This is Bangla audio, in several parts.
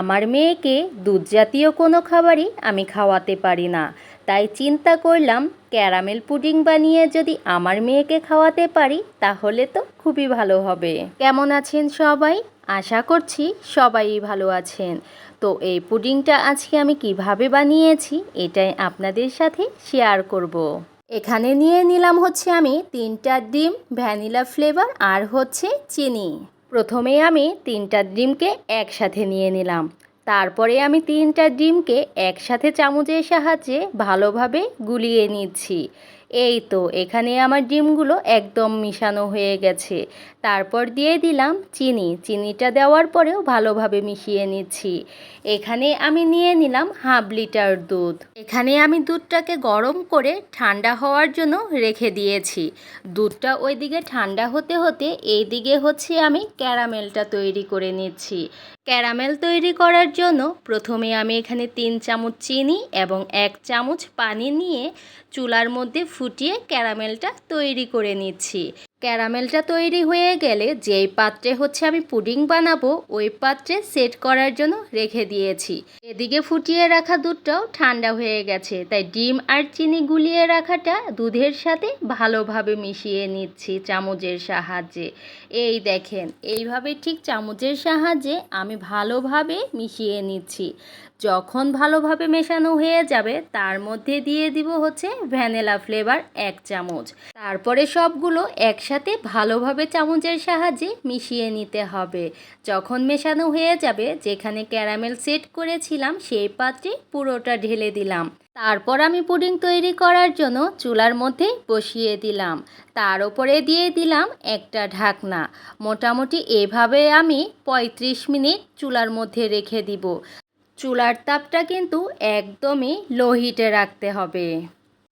আমার মেয়েকে দুধ জাতীয় কোনো খাবারই আমি খাওয়াতে পারি না। তাই চিন্তা করলাম, ক্যারামেল পুডিং বানিয়ে যদি আমার মেয়েকে খাওয়াতে পারি, তাহলে তো খুবই ভালো হবে। কেমন আছেন সবাই? আশা করছি সবাই ভালো আছেন। তো এই পুডিংটা আজকে আমি কীভাবে বানিয়েছি, এটাই আপনাদের সাথে শেয়ার করব। এখানে নিয়ে নিলাম হচ্ছে আমি তিনটা ডিম, ভ্যানিলা ফ্লেভার আর হচ্ছে চিনি। প্রথমে আমি তিনটা ডিমকে একসাথে নিয়ে নিলাম। তারপরে আমি তিনটা ডিমকে একসাথে চামচের সাহায্যে ভালোভাবে গুলিয়ে নিচ্ছি। এই তো, এখানে আমার ডিমগুলো একদম মিশানো হয়ে গেছে। তারপর দিয়ে দিলাম চিনি। চিনিটা দেওয়ার পরেও ভালোভাবে মিশিয়ে নিচ্ছি। এখানে আমি নিয়ে নিলাম হাফ লিটার দুধ। এখানে আমি দুধটাকে গরম করে ঠান্ডা হওয়ার জন্য রেখে দিয়েছি। দুধটা ওইদিকে ঠান্ডা হতে হতে এই দিকে হচ্ছে আমি ক্যারামেলটা তৈরি করে নিচ্ছি। ক্যারামেল তৈরি করার জন্য প্রথমে আমি এখানে তিন চামচ চিনি এবং এক চামচ পানি নিয়ে চুলার মধ্যে ফুটিয়ে ক্যারামেলটা তৈরি করে নিচ্ছি। ক্যারামেলটা তৈরি হয়ে গেলে যেই পাত্রে হচ্ছে আমি পুডিং বানাবো, ওই পাত্রে সেট করার জন্য রেখে দিয়েছি। এদিকে ফুটিয়ে রাখা দুধটাও ঠান্ডা হয়ে গেছে, তাই ডিম আর চিনি গুলিয়ে রাখাটা দুধের সাথে ভালোভাবে মিশিয়ে নিচ্ছি চামচের সাহায্যে। এই দেখেন, এইভাবে ঠিক চামচের সাহায্যে আমি ভালোভাবে মিশিয়ে নিচ্ছি। যখন ভালোভাবে মেশানো হয়ে যাবে, তার মধ্যে দিয়ে দিব হচ্ছে ভ্যানিলা ফ্লেভার এক চামচ। তারপরে সবগুলো একসাথে ভালোভাবে চামচের সাহায্যে মিশিয়ে নিতে হবে। যখন মেশানো হয়ে যাবে, যেখানে ক্যারামেল সেট করেছিলাম, সেই পাত্রে পুরোটা ঢেলে দিলাম। তারপর আমি পুডিং তৈরি করার জন্য চুলার মধ্যে বসিয়ে দিলাম। তার উপরে দিয়ে দিলাম একটা ঢাকনা। মোটামুটি এভাবে আমি ৩৫ মিনিট চুলার মধ্যে রেখে দিব। চুলার তাপটা কিন্তু একদমই লো হিটে রাখতে হবে।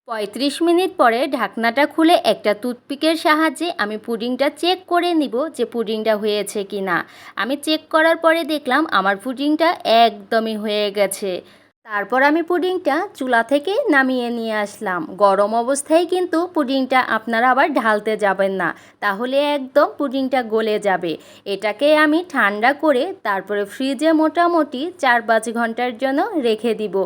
পঁয়ত্রিশ মিনিট পরে ঢাকনাটা খুলে একটা টুথপিকের সাহায্যে আমি পুডিংটা চেক করে নিব যে পুডিংটা হয়েছে কি না আমি চেক করার পরে দেখলাম আমার পুডিংটা একদমই হয়ে গেছে। তারপর আমি পুডিংটা চুলা থেকে নামিয়ে নিয়ে আসলাম। গরম অবস্থায় কিন্তু পুডিংটা আপনারা আবার ঢালতে যাবেন না। তাহলে একদম পুডিংটা গলে যাবে। এটাকে আমি ঠান্ডা করে তারপরে ফ্রিজে মোটামুটি চার পাঁচ ঘণ্টার জন্য রেখে দিব,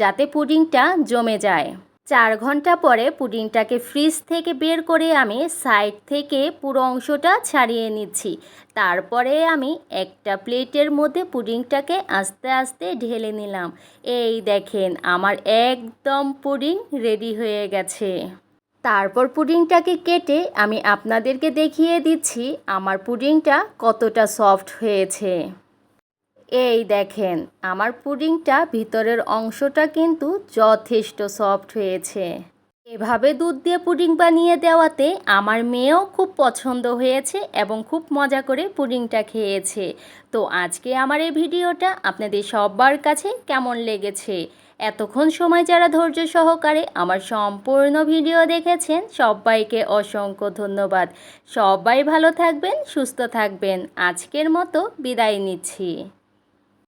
যাতে পুডিংটা জমে যায়। চার ঘণ্টা পরে পুডিংটাকে ফ্রিজ থেকে বের করে আমি সাইড থেকে পুরো অংশটা ছাড়িয়ে নিচ্ছি। তারপরে আমি একটা প্লেটের মধ্যে পুডিংটাকে আস্তে আস্তে ঢেলে নিলাম। এই দেখেন, আমার একদম পুডিং রেডি হয়ে গেছে। তারপর পুডিংটাকে কেটে আমি আপনাদেরকে দেখিয়ে দিচ্ছি আমার পুডিংটা কতটা সফট হয়েছে। এই দেখেন, আমার পুডিংটা ভিতরের অংশটা কিন্তু যথেষ্ট সফট হয়েছে। এভাবে দুধ দিয়ে পুডিং বানিয়ে দেওয়াতে আমার মেয়েও খুব পছন্দ হয়েছে এবং খুব মজা করে পুডিংটা খেয়েছে। তো আজকে আমার এই ভিডিওটা আপনাদের সবার কাছে কেমন লেগেছে? এতক্ষণ সময় যারা ধৈর্য সহকারে আমার সম্পূর্ণ ভিডিও দেখেছেন, সবাইকে অসংখ্য ধন্যবাদ। সবাই ভালো থাকবেন, সুস্থ থাকবেন। আজকের মতো বিদায় নিচ্ছি।